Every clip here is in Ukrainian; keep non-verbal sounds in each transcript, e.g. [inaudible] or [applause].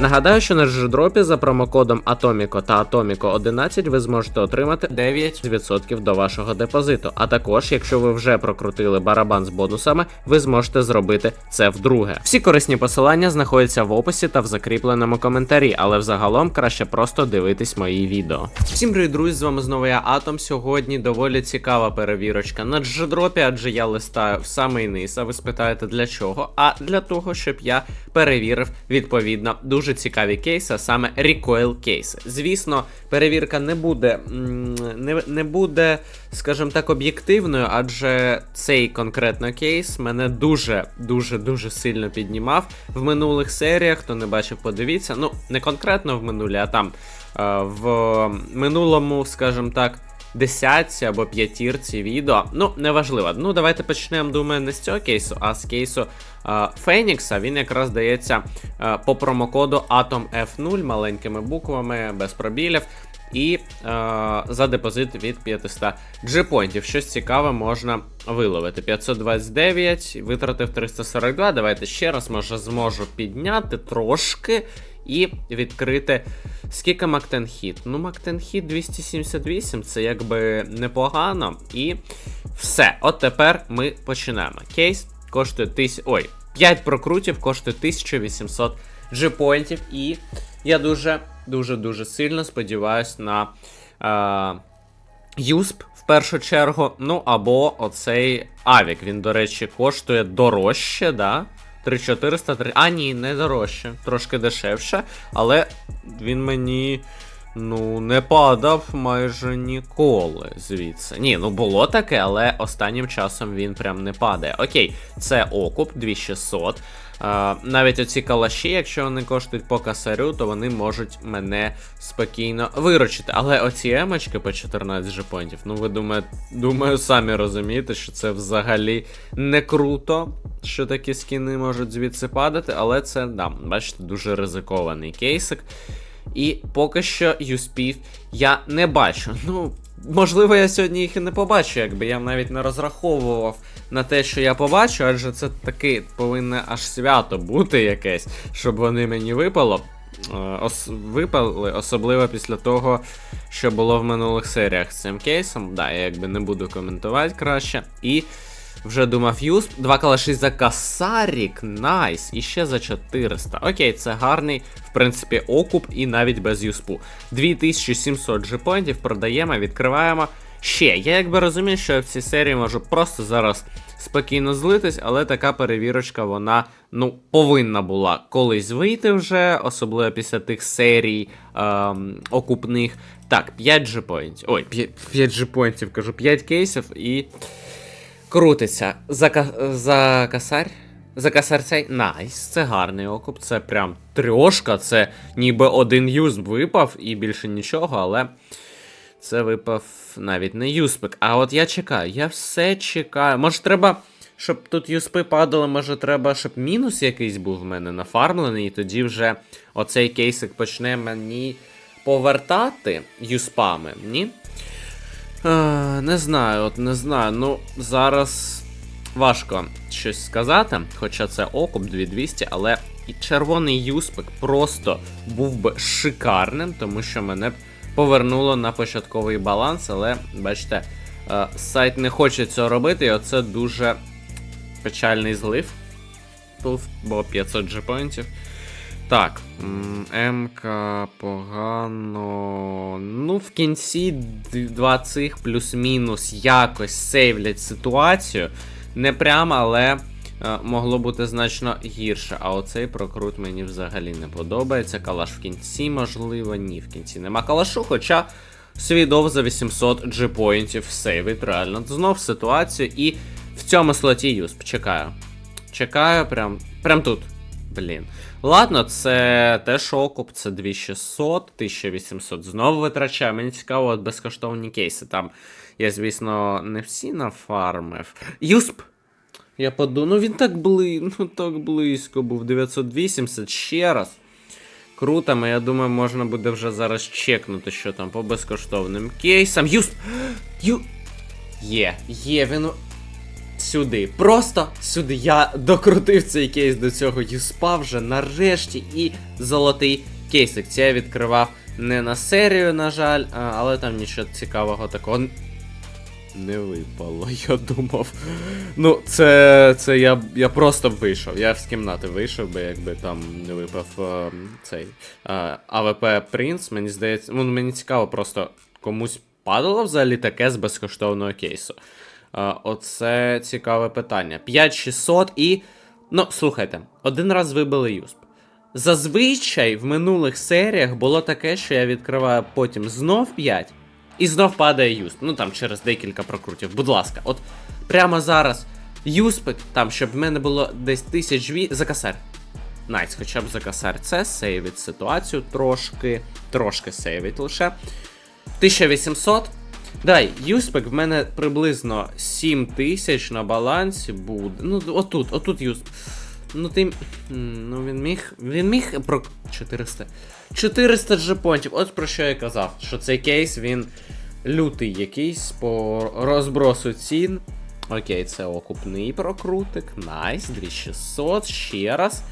Нагадаю, що на джедропі за промокодом Atomico та Atomico 11 ви зможете отримати 9% до вашого депозиту. А також, якщо ви вже прокрутили барабан з бонусами, ви зможете зробити це вдруге. Всі корисні посилання знаходяться в описі та в закріпленому коментарі, але взагалом краще просто дивитись мої відео. Всім привіт, друзі, з вами знову я Атом. Сьогодні доволі цікава перевірочка на джедропі, адже я листаю в самий низ. А ви спитаєте для чого? А для того, щоб я перевірив відповідно дуже цікаві кейси, а саме recoil кейси. Звісно, перевірка не буде не, не буде, скажімо так, об'єктивною, адже цей конкретно кейс мене дуже дуже дуже сильно піднімав в минулих серіях. Хто не бачив, подивіться. Ну, не конкретно в минулі, а там е, в минулому, скажімо так. Десятці або п'ятірці відео. Ну, неважливо. Ну, давайте почнемо, думаю, не з цього кейсу, а з кейсу е, Фенікса. Він якраз дається е, по промокоду Atom F0 маленькими буквами, без пробілів. І е, за депозит від 500 джипоінтів. Щось цікаве можна виловити. 529, витратив 342. Давайте ще раз, може, зможу підняти трошки і відкрити. Скільки Мактенхіт? Ну, Мактенхіт 278, це якби непогано. І все. От тепер ми починаємо. Кейс коштує тисяч. Ой, 5 прокрутів коштує 1800 джипоінтів. І я дуже, дуже, дуже сильно сподіваюся на. Е, Юсп в першу чергу. Ну, або оцей Авік. Він, до речі, коштує дорожче, да? 3400, А, ні, не дорожче, трошки дешевше, але він мені. Ну, не падав майже ніколи звідси. Ні, ну було таке, але останнім часом він прям не падає. Окей, це окуп 2600. Навіть оці калаші, якщо вони коштують по касарю, то вони можуть мене спокійно виручити. Але оці емочки по 14 жепонтів, ну ви думаєте, думаю, самі розумієте, що це взагалі не круто, що такі скіни можуть звідси падати, але це, да, бачите, дуже ризикований кейсик. І поки що юспів я не бачу. Ну, можливо, я сьогодні їх і не побачу, якби я навіть не розраховував на те, що я побачу, адже це таки повинне аж свято бути якесь, щоб вони мені випало. Е, Ос випали, особливо після того, що було в минулих серіях з цим кейсом. Да, я якби не буду коментувати краще. І вже думав юсп. Два калаші за касарік. Найс. І ще за 400. Окей, це гарний, в принципі, окуп і навіть без юспу. 2700 джипоінтів продаємо, відкриваємо. Ще, я якби розумію, що я в цій серії можу просто зараз спокійно злитись, але така перевірочка, вона, ну, повинна була колись вийти вже, особливо після тих серій ем, окупних. Так, 5 джипоінтів. Ой, 5, 5 джипоінтів, кажу, 5 кейсів і. Крутиться. За, за касарь. За касар цей. Найс, це гарний окуп. Це прям трьошка. Це ніби один юсп випав і більше нічого, але це випав навіть не юспик. А от я чекаю, я все чекаю. Може, треба, щоб тут юспи падали, може, треба, щоб мінус якийсь був в мене нафармлений, і тоді вже оцей кейсик почне мені повертати юспами, ні? Е, не знаю, от не знаю. Ну, зараз важко щось сказати, хоча це окуп 2200, але і червоний юспик просто був би шикарним, тому що мене б повернуло на початковий баланс, але бачите, е, сайт не хоче цього робити, і оце дуже печальний злив. Тут було 500 джепоінтів. Так, МК погано. Ну, в кінці два цих плюс-мінус якось сейвлять ситуацію. Не прямо, але е, могло бути значно гірше. А оцей прокрут мені взагалі не подобається. Калаш в кінці, можливо, ні, в кінці нема калашу, хоча свідов за 800 джипоінтів сейвить реально знов ситуацію. І в цьому слоті юсп. Чекаю. Чекаю, прям, прям тут. Блін. Ладно, це теж окуп, це 2600, 1800. Знову витрачаю. Мені цікаво, от безкоштовні кейси. Там я, звісно, не всі нафармив. Юсп! Я подумав, ну він так бли... ну так близько був. 980 ще раз. Круто, але я думаю, можна буде вже зараз чекнути, що там по безкоштовним кейсам. Юсп! Ю... Є, є, він. Сюди. Просто сюди. Я докрутив цей кейс до цього юспа вже нарешті. І золотий кейсик. Це я відкривав не на серію, на жаль, але там нічого цікавого такого. Не випало, [laughs] я думав. Ну, це. це я я просто вийшов. Я з кімнати вийшов, би якби там не випав е, цей е, АВП Принц. Мені здається, ну мені цікаво, просто комусь падало взагалі таке з безкоштовного кейсу. Оце цікаве питання. 5600 і. Ну, слухайте, один раз вибили юсп. Зазвичай в минулих серіях було таке, що я відкриваю потім знов 5 і знов падає юсп. Ну там через декілька прокрутів. Будь ласка, от прямо зараз юспик, там, щоб в мене було десь тисяч ві... за косарь. Найс, хоча б за косарь. Це сейвить ситуацію трошки. Трошки сейвить лише. 1800. Дай, юспик в мене приблизно 7 тисяч на балансі буде. Ну, отут, отут юсп. Ну ти. Ну він міг. Він міг про 400. 400 джепонтів. От про що я казав. Що цей кейс він лютий якийсь по розбросу цін. Окей, це окупний прокрутик. Найс, 2600, ще раз.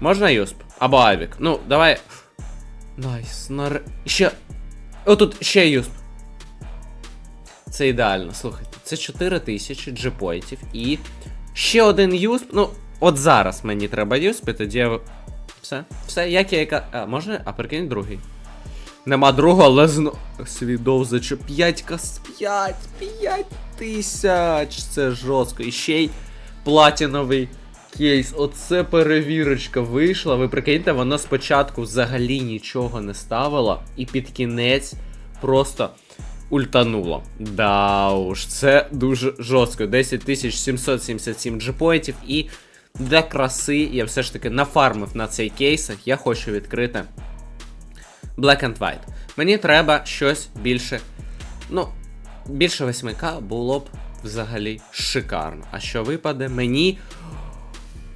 Можна юсп? Або авік. Ну, давай. Найс, нар... Ще. Отут ще юсп. Це ідеально, слухайте. Це 4000 джепойтів і ще один юсп. Ну, от зараз мені треба юсп, тоді я. Все. Все, як я яка. А, можна? А прикинь другий. Нема другого, але зно. Свідов за що 5 кас 5, 5 тисяч. Це жорстко. І ще й платіновий кейс. Оце перевірочка вийшла. Ви прикиньте, воно спочатку взагалі нічого не ставило, і під кінець просто ультануло. Да уж, це дуже жорстко. 10777 джепойтів і для краси я все ж таки нафармив на цей кейсах. Я хочу відкрити Black and White. Мені треба щось більше. Ну, більше 8К було б взагалі шикарно. А що випаде мені.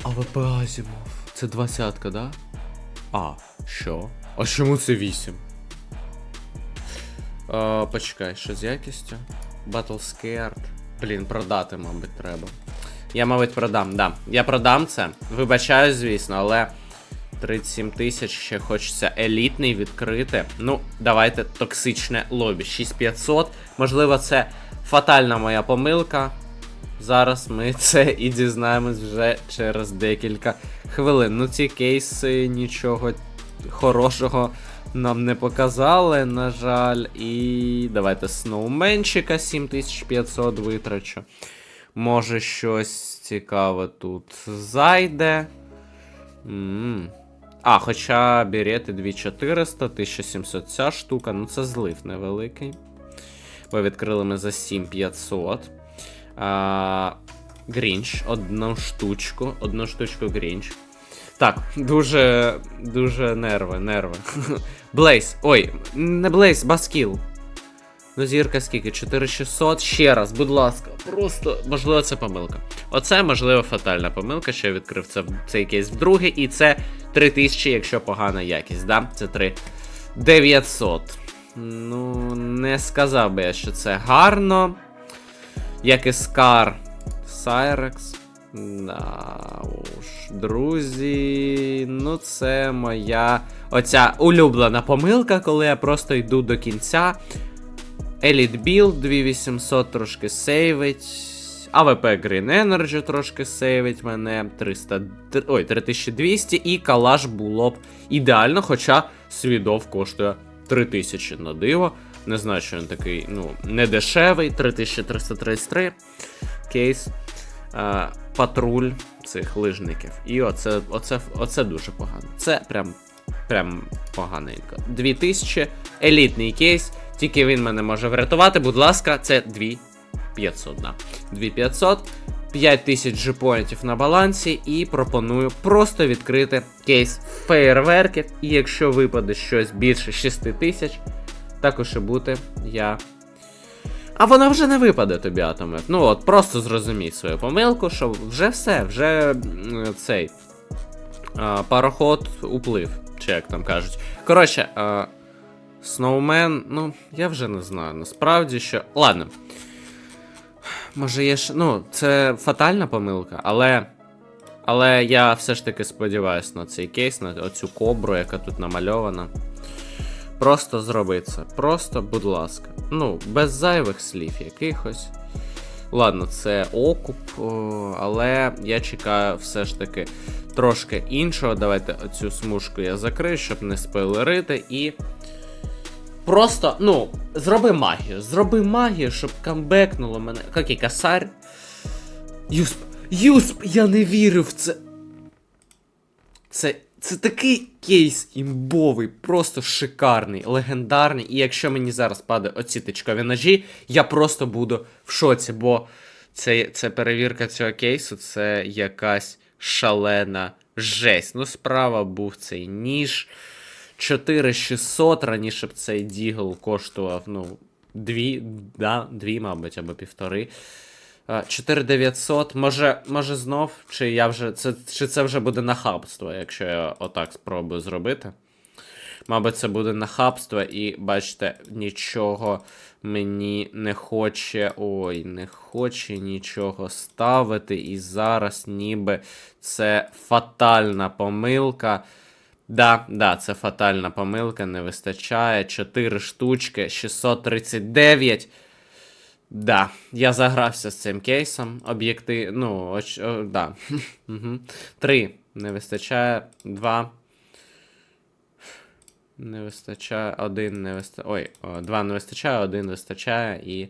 АВП Азімов. Це 20-ка, да? А, що? А чому це 8? Е, почекай, що з якістю? Battle Scared. Блін, продати, мабуть, треба. Я, мабуть, продам, да. Я продам це. Вибачаю, звісно, але 37 тисяч ще хочеться елітний відкрити. Ну, давайте токсичне лобі. 6500. Можливо, це фатальна моя помилка. Зараз ми [laughs] це і дізнаємось вже через декілька хвилин. Ну, ці кейси нічого хорошого нам не показали, на жаль. І давайте сноуменчика 7500 витрачу. Може щось цікаве тут зайде. м А, хоча берети 2400, 1700 ця штука, ну це злив невеликий. Бо відкрили ми за 7500. А, Грінч, одну штучку, одну штучку Грінч. Так, дуже. дуже нерви, нерви. [laughs] Блейз. Ой, не Блейз, Баскіл. Ну, зірка скільки? 4600. Ще раз, будь ласка. Просто, можливо, це помилка. Оце, можливо, фатальна помилка, що я відкрив це, цей кейс вдруге. І це 3000, якщо погана якість, да? Це 3. 900. Ну, не сказав би я, що це гарно. Як і Скар Сайрекс. Да уж, друзі, ну це моя оця улюблена помилка, коли я просто йду до кінця. Elite Build 2800 трошки сейвить. АВП Green Energy трошки сейвить мене. 300, ой, 3200 і калаш було б ідеально, хоча свідов коштує 3000 на диво. Не знаю, що він такий, ну, не дешевий, 3333 кейс. А, патруль цих лижників. І оце, оце, оце дуже погано. Це прям прям поганенько. 2000 елітний кейс, тільки він мене може врятувати. Будь ласка, це 2500. Да. 2500, 5000 джипоінтів на балансі, і пропоную просто відкрити кейс феєрверків. І якщо випаде щось більше 6000, також і бути я. А вона вже не випаде тобі, атомет. Ну от, просто зрозумій свою помилку, що вже все, вже цей а, пароход уплив, чи як там кажуть. Коротше, а, Сноумен, ну, я вже не знаю. Насправді що. Ладно. Може, є ж. Ну, це фатальна помилка, але. Але я все ж таки сподіваюся на цей кейс, на оцю кобру, яка тут намальована. Просто зроби це. Просто, будь ласка. Ну, без зайвих слів якихось. Ладно, це окуп, але я чекаю все ж таки трошки іншого. Давайте оцю смужку я закрию, щоб не спойлерити. І. Просто, ну, зроби магію. Зроби магію, щоб камбекнуло мене. Як і косарь. Юсп, Юсп, я не вірю в це. Це, це такий кейс імбовий, просто шикарний, легендарний. І якщо мені зараз падає оці тичкові ножі, я просто буду в шоці, бо це, це перевірка цього кейсу, це якась шалена жесть. Ну, справа був цей ніж. 4600 раніше б цей дігл коштував, ну, дві, да, дві, мабуть, або півтори. А, 4900, може, може знов, чи я вже. Це, чи це вже буде нахабство, якщо я отак спробую зробити. Мабуть, це буде нахабство, і бачите, нічого мені не хоче. Ой, не хоче нічого ставити. І зараз ніби це фатальна помилка. Да, да, це фатальна помилка, не вистачає. 4 штучки, 639. Да, я загрався з цим кейсом. Об'єктив. Ну, оч... о, да. [laughs] Три. Не вистачає. Два. Не вистачає. Один не вистачає. Ой, о, два не вистачає, один вистачає і.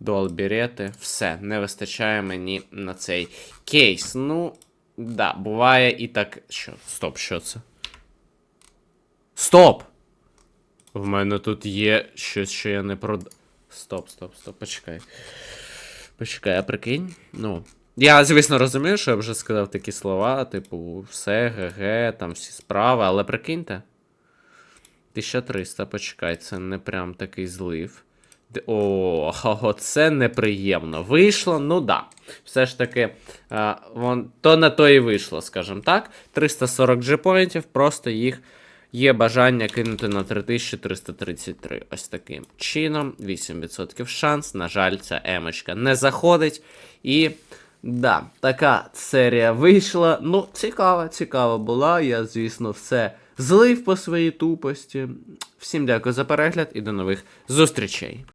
Долбірети. Все, не вистачає мені на цей кейс. Ну, да, буває і так. Що? Стоп, що це? Стоп! В мене тут є щось, що я не прод... Стоп, стоп, стоп, почекай. Почекай, а прикинь. Ну. Я, звісно, розумію, що я вже сказав такі слова, типу, все, ГГ, там всі справи, але прикиньте. 1300, почекай, це не прям такий злив. О, це неприємно. Вийшло, ну да. Все ж таки, а, вон, то на то і вийшло, скажімо так. 340 джепоінтів, просто їх є бажання кинути на 3333. Ось таким чином. 8% шанс. На жаль, ця емочка не заходить. І. Да, така серія вийшла. Ну, цікава, цікава була. Я, звісно, все злив по своїй тупості. Всім дякую за перегляд і до нових зустрічей.